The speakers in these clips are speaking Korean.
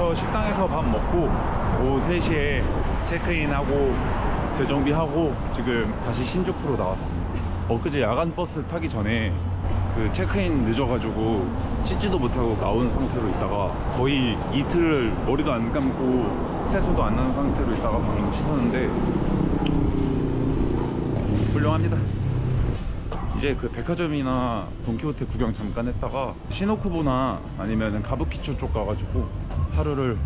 근처 식당에서 밥 먹고 오후 3시에 체크인하고 재정비하고 지금 다시 신주쿠로 나왔습니다. 엊그제 야간 버스 타기 전에 그 체크인 늦어가지고 씻지도 못하고 나온 상태로 있다가 거의 이틀 머리도 안 감고 세수도 안 나는 상태로 있다가 방금 씻었는데 훌륭합니다. 이제 그 백화점이나 돈키호테 구경 잠깐 했다가 시노쿠보나 아니면 가부키초 쪽 가가지고 하루를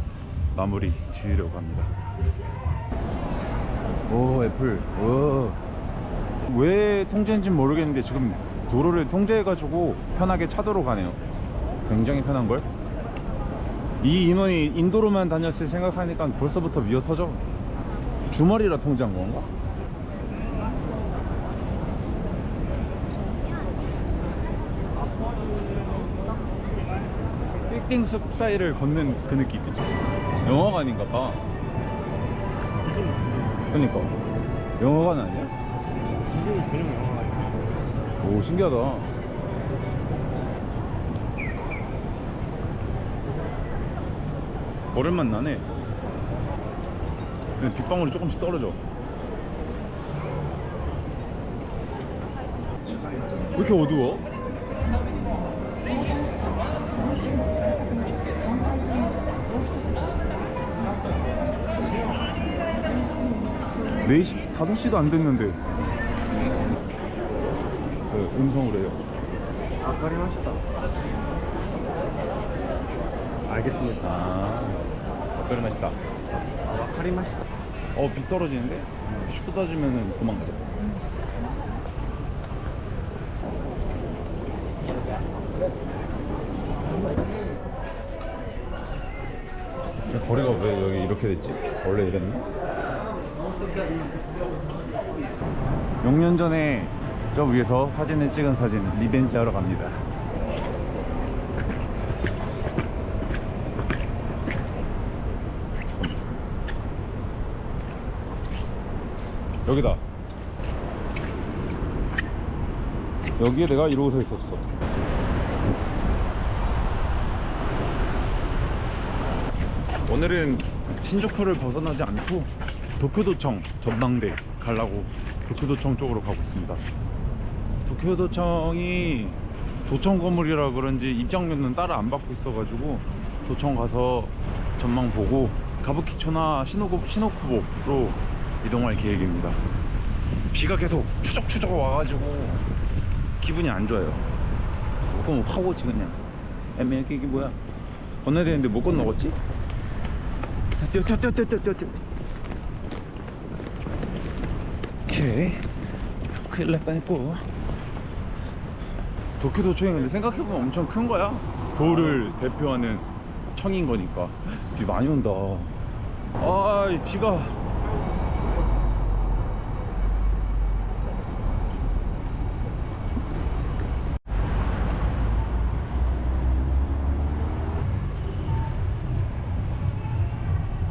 마무리 지으려고 합니다. 오 애플. 오. 왜 통제인지 모르겠는데 지금 도로를 통제해가지고 편하게 차도로 가네요. 굉장히 편한 걸. 이 인원이 인도로만 다녔을 생각하니까 벌써부터 미어 터져. 주말이라 통제한 건가? 빌딩 숲 사이를 걷는 그 느낌이죠. 영화관인가 봐. 그니까. 영화관 아니야? 이게 전용 영화가 오, 신기하다. 오랜만 나네. 근데 빗방울이 조금씩 떨어져. 왜 이렇게 어두워? 네시 5시도 안 됐는데. 그 음성으로 해요. 아까리 맛있다 알겠습니다 아, 막걸리 맛있다. 아 맛있다 어, 비 떨어지는데? 비 쏟아지면은 도망가자. 근데 거리가 왜 여기 이렇게 됐지? 원래 이랬나? 6년 전에 저 위에서 사진을 찍은 사진 리벤지 하러 갑니다. 여기다. 여기에 내가 이러고 서 있었어. 오늘은 신주쿠를 벗어나지 않고 도쿄도청 전망대 가려고 도쿄도청 쪽으로 가고 있습니다. 도쿄도청이 도청 건물이라 그런지 입장료는 따로 안 받고 있어가지고 도청 가서 전망 보고 가부키초나 시노쿠보로 이동할 계획입니다. 비가 계속 추적추적 와가지고 기분이 안 좋아요. 그럼 확 오지 그냥. 애매하게 이게 뭐야? 건너야 되는데 못 건너겠지? 뛰어 뛰어 뛰어 뛰어 뛰어 뛰어. 오케이. 큰일 날 뻔했고. 도쿄도청이 근데 생각해보면 엄청 큰 거야. 도를 대표하는 청인 거니까. 비 많이 온다. 아, 이 비가.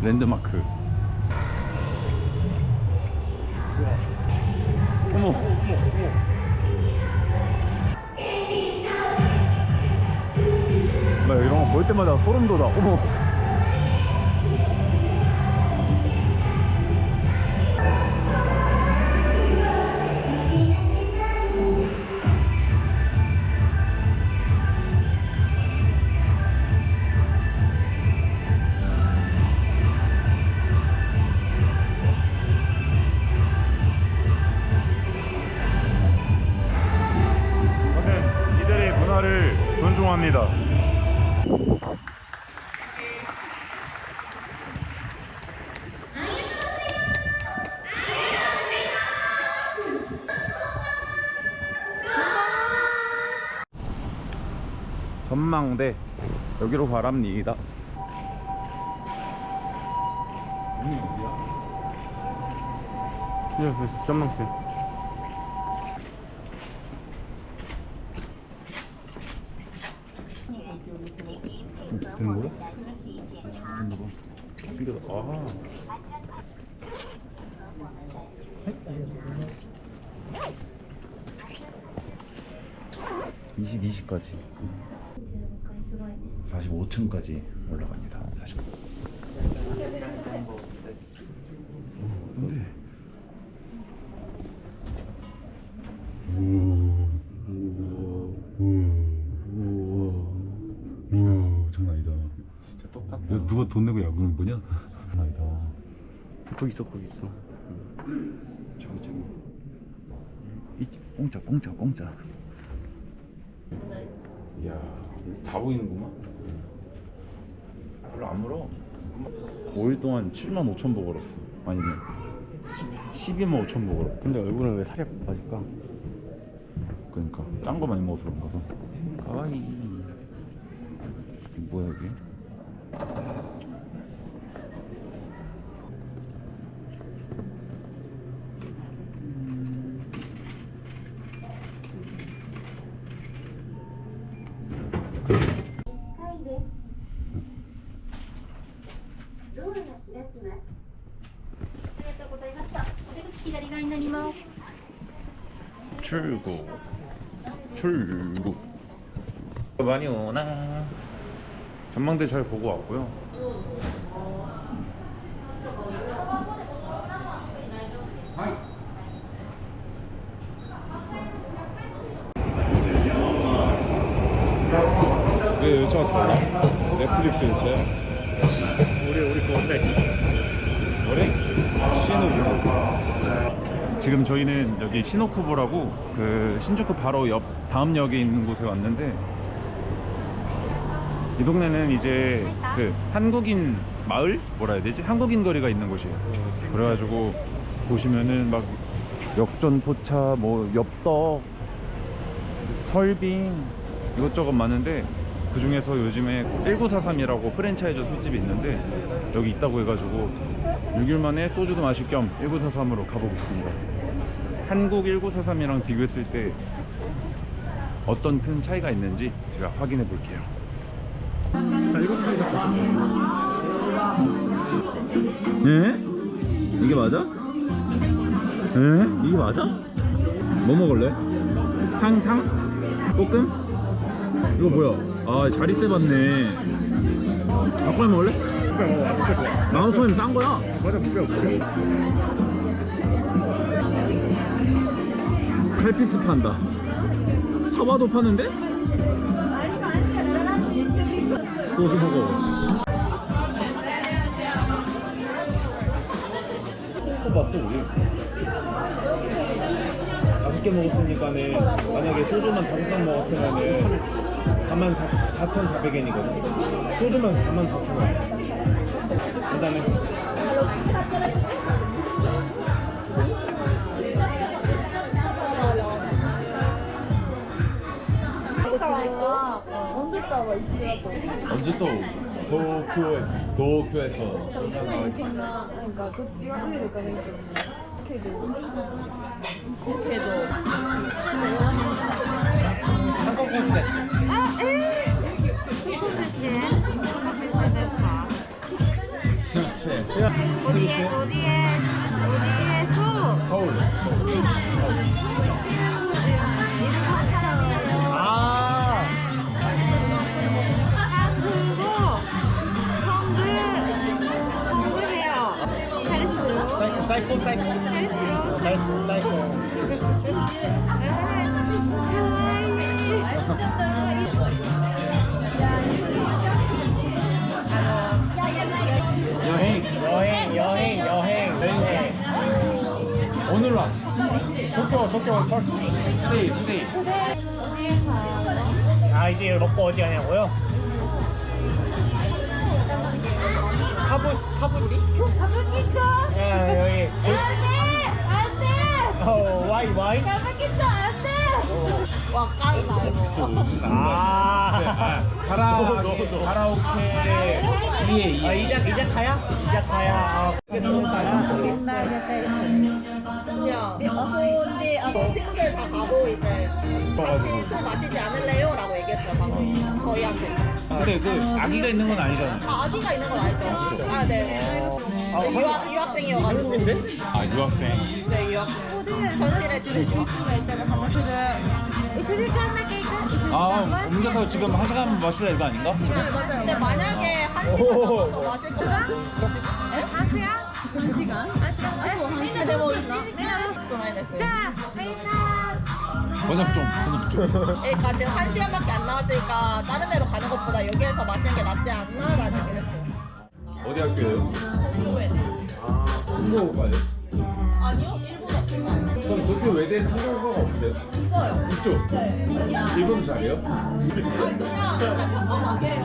랜드마크. 어머. 나 이런 거 볼 때마다 소름 돋아. 어머. 의 문화를 존중합니다. 전망대 여기로 가랍니다. 여기 어디야? 예, 그 전망실 되는 거야? 되는 거. 아. 네? 20, 20까지. 40 45층까지 올라갑니다. 45. 근데 우와 장난 아니다. 진짜 똑같다. 야, 누가 돈 내고 야구는 뭐냐? 아니다. 거기 있어 거기 있어. 저기 저기. 이 공짜 공짜 공짜. 이야 다 보이는구만. 별로 안 물어. 5일 동안 7만 5천 보 걸었어. 아니면 12만 5천 보 걸었. 근데 얼굴은 왜 살이 빠질까? 그러니까 짠 거 많이 먹어서 그런가 봐. 가와이. 뭐야 여기? 출구. 출구. 많이 오나? 전망대 잘 보고 왔고요 왜 요청할까? 넷플릭스 요청 우리 우리 거 어때? 뭐래? 시노쿠보 지금 저희는 여기 시노쿠보라고 그 신주쿠 바로 옆 다음 역에 있는 곳에 왔는데 이 동네는 이제 그 한국인 마을 뭐라 해야 되지? 한국인 거리가 있는 곳이에요. 그래가지고 보시면은 막 역전 포차, 뭐 엽떡, 설빙 이것저것 많은데 그 중에서 요즘에 1943이라고 프랜차이즈 술집이 있는데 여기 있다고 해가지고 6일 만에 소주도 마실 겸 1943으로 가보겠습니다. 한국 1943이랑 비교했을 때 어떤 큰 차이가 있는지 제가 확인해 볼게요. 예? 이게 맞아? 예? 이게 맞아? 뭐 먹을래? 탕탕? 볶음? 이거 뭐야? 아 자리세 받네 닭발 먹을래? 만 오천이면 싼 거야 맞아. 칼피스 판다 사과도 파는데? 소주 먹어 또 봤어 우리. 먹었으니까는 만약에 소주만 다섯 병 먹었으면은 44,400엔이거든요. 소주만 44,000원. 그 다음에. 언제 따와 이씨하고 언제 또 도쿄에 도쿄에서 그러니까 도쿄가 그러니까 도쿄도 도쿄도 한국 분들 어디에 어디에 어디에서 서울. 일본차예요 아. 사이코 사이코 사이코. 잘했어요 사이코 사이코. 여행 여행 여행 여행 여행. 오늘 왔어. 도쿄 도쿄 펄스. 투데이 투데이. 아 이제 먹고 어디 가냐고요? 카부 카부리? 가부키토 야 여기. 안 돼 안 돼 어 와이 와이. 가부키토 안 돼 와 까이다 이거 아, 가라오케, 가라오케. 위에, 위에. 아, 이자, 이자카야? 이자카야. 옛날 그때 그냥 어서온데 친구들 다 가고 이제 같이 술 마시지 않을래요? 라고 얘기했어요 방금 저희한테 근데 그 아기가 있는 건 아니잖아. 아 아기가 있는 건 알죠? 아네 유학, 유학생이어가지고 아, 유학생. 네 유학생 현실에 주는 유학 친구가 있잖아 반대쪽은 아 옮겨서 지금 한 시간 마시라 이거 아닌가? 근데 만약에 한 시간 오호호. 넘어서 마실 거면 이제 되고 있나? 번역 좀 번역 좀. 그러니까 지금 한 시간밖에 안 남았으니까 다른 데로 가는 것보다 여기에서 마시는 게 낫지 않나라는 생각이 들어요. 어디 학교예요? 궁금해. 아, 궁금한 거예요? 아니요, 일본 어떤가? 그럼 도쿄 외대는 한국어가 없어요? 있어요. 있죠? 네. 여기야. 일본어 잘해요? 그냥 평범하게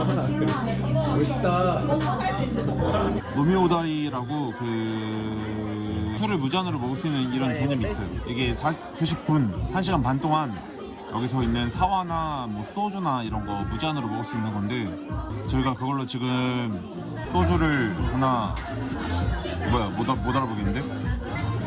멋있다. 먹고 살 수 있을 정도로. 노미오다리라고 그 술을 무잔으로 먹을 수 있는 이런 개념이 있어요. 이게 90분, 1시간 반 동안 여기서 있는 사와나 뭐 소주나 이런 거 무잔으로 먹을 수 있는 건데 저희가 그걸로 지금 소주를 하나 뭐야 못, 알- 못 알아보겠는데?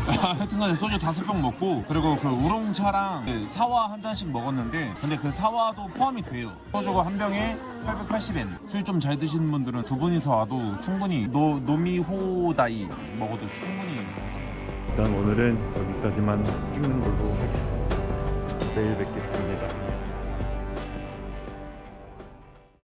하여튼간에 소주 다섯 병 먹고 그리고 그 우롱차랑 그 사와 한 잔씩 먹었는데 근데 그 사와도 포함이 돼요. 소주가 한 병에 880엔. 술 좀 잘 드시는 분들은 두 분이서 와도 충분히 노, 노미호다이 먹어도 충분히 일단 오늘은 여기까지만 찍는 걸로 하겠습니다 내일 뵙겠습니다